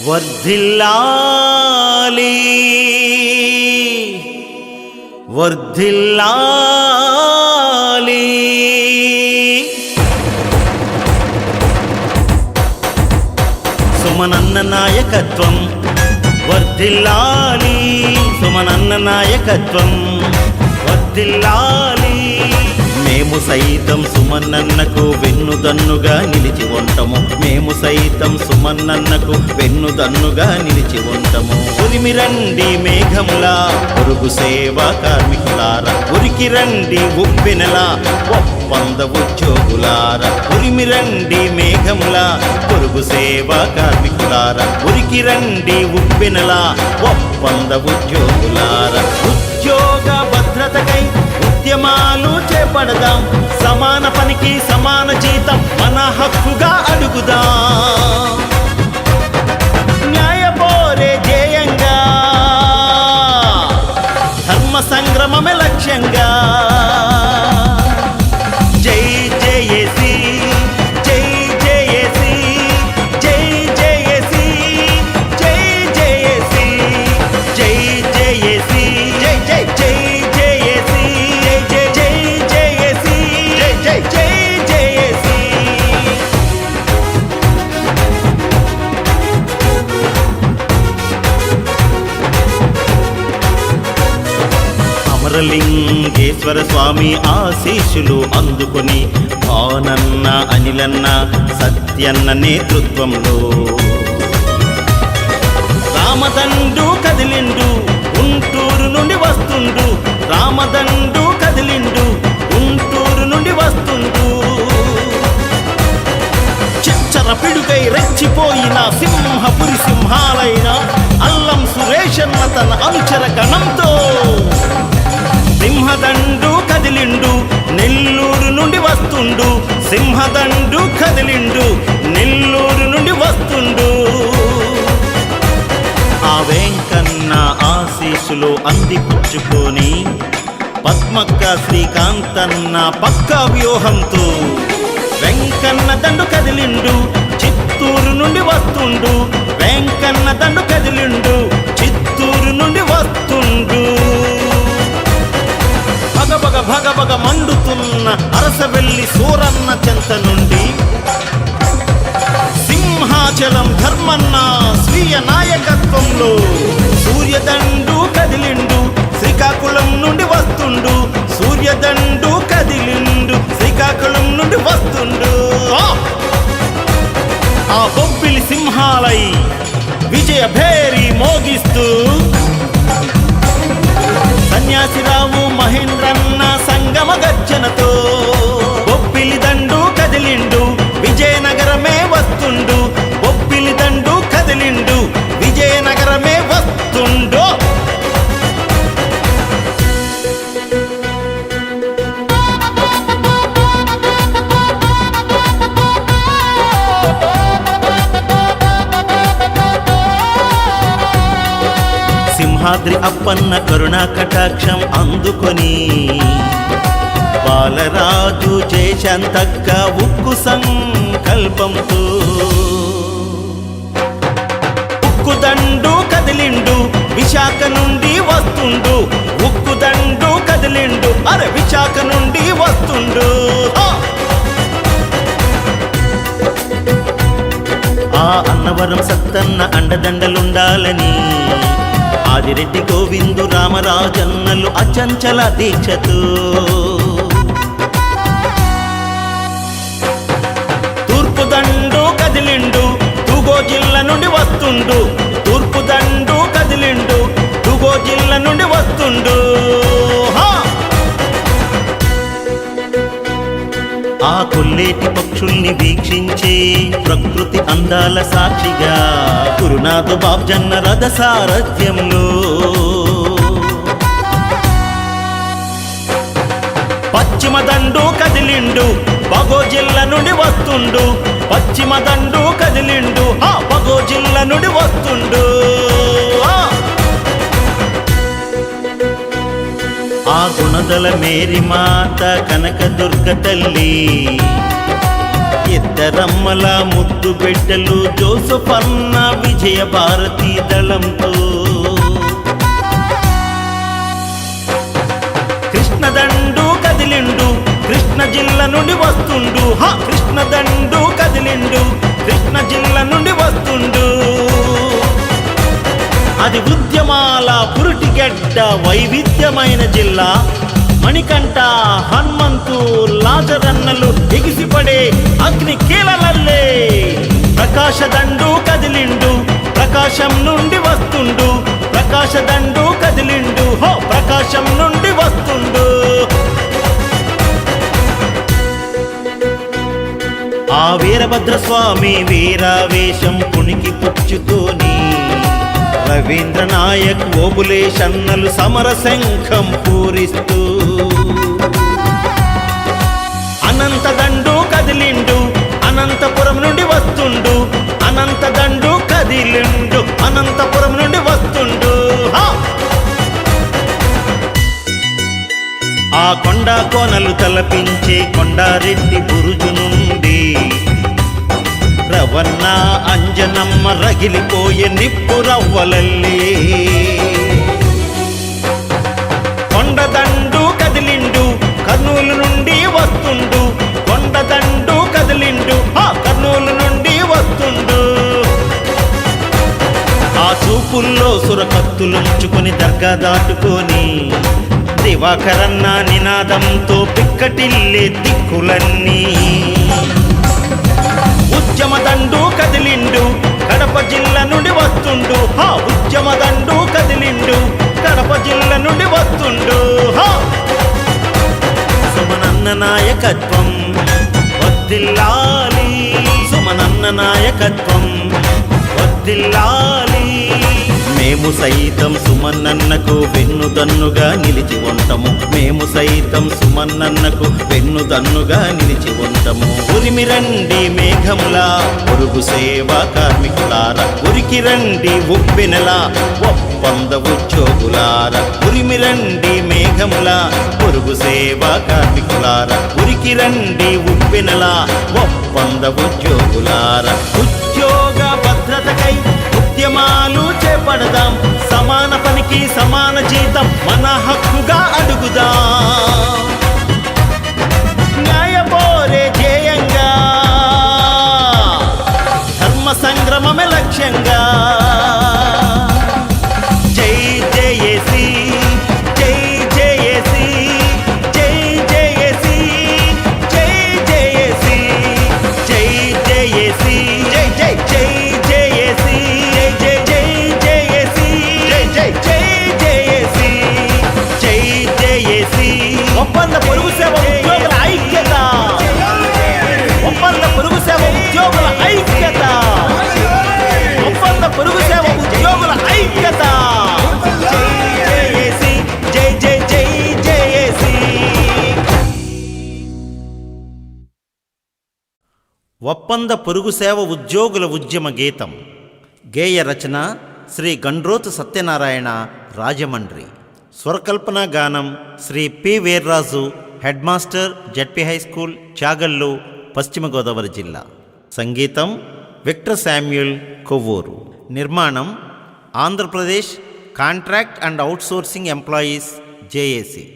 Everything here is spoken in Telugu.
వర్ధిల్లాలి. వర్ధిల్లాలి. సుమనన్న నాయకత్వం వర్ధిల్లాలి. సుమనన్న నాయకత్వం వర్ధిల్లాలి. మేము సైతం సుమన్నన్నకు వెన్నుదన్నుగా నిలిచి ఉంటాము. మేము సైతం సుమన్నన్నకు వెన్నుదన్నుగా నిలిచి ఉంటాము. ఉరిమి రండి మేఘములా పొరుగు సేవా కార్మికులారా. ఉరికి రండి ఉప్పెనలా ఒప్పంద ఉద్యోగులారా. ఉరిమి రండి మేఘములా పొరుగు సేవా కార్మికులారా. ఉరికి రండి ఉప్పెనలా ఒప్పంద ఉద్యోగులారా. చేపడదాం సమాన పనికి సమాన జీతం మన హక్కుగా అడుగుదాం. న్యాయ పోరే ధ్యేయంగా ధర్మ సంగ్రమమే లక్ష్యంగా. అమరలింగేశ్వర స్వామి ఆశీస్సులు అందుకొని భానన్న అనిలన్న సత్యన్న నేతృత్వంలో. రామదండు కదిలిండు గుంటూరు నుండి వస్తుండు రామదండు మనసులో అందిపుచ్చుకొని పద్మక్క శ్రీకాంతన్న పక్క వ్యూహంతో వెంకన్న దండు కదిలిండు చిత్తూరు నుండి వస్తుండు. వెంకన్న దండు కదిలిండు చిత్తూరు నుండి వస్తుండు. భగభగ భగభగ మండుతున్న అరసవెల్లి సూరన్న చెంత నుండి సింహాచలం ధర్మన్న స్వీయ నాయకత్వంలో సింహాలై విజయ భేరి సింహాద్రి అప్పన్న కరుణా కటాక్షం అందుకొని బాలరాజు చేశాంతక్క ఉక్కు సంకల్పంతో. ఉక్కు దండు కదిలిండు విశాఖ నుండి వస్తుండు. ఉక్కు దండు కదిలిండు అరే విశాఖ నుండి వస్తుండు. ఆ అన్నవరం సత్తన్న అండదండలుండాలని ఆదిరెడ్డి గోవిందు రామరాజన్నలు అచంచల దీక్షతో కొల్లేటి పక్షుల్ని వీక్షించే ప్రకృతి అందాల సాక్షిగా గురునాథ బాబ్జన్న రథ సారథ్యంలో. పశ్చిమ దండు కదిలిండు బగో జిల్లా నుండి వస్తుండు. పశ్చిమ దండు కదిలిండు ఆ బగో జిల్లా నుండి వస్తుండు. మొదల మేరీ మాత కనక దుర్గ తల్లి. ఇద్దరమ్మల ముద్దు బిడ్డలు జోసఫన్న విజయ భారతీ దళంతో. కృష్ణదండు కదిలిండు కృష్ణ జిల్లా నుండి వస్తుండు. హా కృష్ణదండు కదిలిండు కృష్ణ జిల్లా నుండి వస్తుండు. అది ఉద్యమాల పురుటిగడ్డ వైవిధ్యమైన జిల్లా. మణికంఠ హనుమంతు లాజరన్నలు ఎగిసిపడే అగ్ని కీలలల్లే ప్రకాశదండు కదిలిండు ప్రకాశం నుండి వస్తుండు. ప్రకాశదండు కదిలిండు హో ప్రకాశం నుండి వస్తుండు. ఆ వీరభద్రస్వామి వీరావేశం పుణికి పుచ్చుకొని రవీంద్ర నాయక్ ఓబులేషన్నలు సమర శంఖం పూరిస్తూ. అనంతదండు కదిలిండు అనంతపురం నుండి వస్తుండు అనంతదండు కదిలిండు అనంతపురం నుండి వస్తుండు. ఆ కొండ కోనలు తలపించే కొండారెడ్డి బురుజు నుండి రవణ అంజనమ్మ రగిలిపోయే నిప్పు రవ్వలల్లి. కొండదండు కదిలిండు కర్నూలు నుండి వస్తుండు. కొండదండు కదిలిండు ఆ కర్నూలు నుండి వస్తుండు. ఆ చూపుల్లో సురకత్తులుంచుకొని దర్గా దాటుకొని దివాకరన్న నినాదంతో పిక్కటిల్లే దిక్కులన్నీ. ఉద్యమదండు కదిలిండు. కడప జిల్లా నుండి వస్తుండు. హా ఉద్యమదండు కదిలిండు. కడప జిల్లా నుండి వస్తుండు. హా. సుమనన్న నాయకత్వం వద్దిల్లాలి. సుమనన్న నాయకత్వం వద్దిల్లాలి. మేము సైతం సుమన్నన్నకు వెన్నుదన్నుగా నిలిచి ఉంటాము. మేము సైతం సుమన్నన్నకు వెన్నుదన్నుగా నిలిచి ఉంటాము. ఉరిమి రండి మేఘములా పొరుగు సేవా కార్మికులార. ఉరికి రండి ఉప్పెనలా ఒప్పంద ఉద్యోగులార. ఉరిమి రండి మేఘములా పొరుగు సేవా కార్మికులార. ఉరికి రండి ఉప్పెనలా ఒప్పంద ఉద్యోగులార. ఉద్యోగ భద్రతకై ఉద్యమాలు చేపడదాం. సమాన పనికి సమాన జీతం మన హక్కుగా అడుగుదాం. న్యాయపోరే ధ్యేయంగా ధర్మ సంగ్రమమే లక్ష్యంగా. ఒప్పంద పొరుగు సేవ ఉద్యోగుల ఉద్యమ గీతం. గేయ రచన శ్రీ గండ్రోతు సత్యనారాయణ రాజమండ్రి. స్వరకల్పన గానం Shri P Veerraju head master ZP high school Chagallu పశ్చిమ గోదావరి జిల్లా. సంగీతం విక్టర్ శామ్యుల్ కొవ్వూరు. నిర్మాణం Andhra Pradesh contract and outsourcing employees JAC.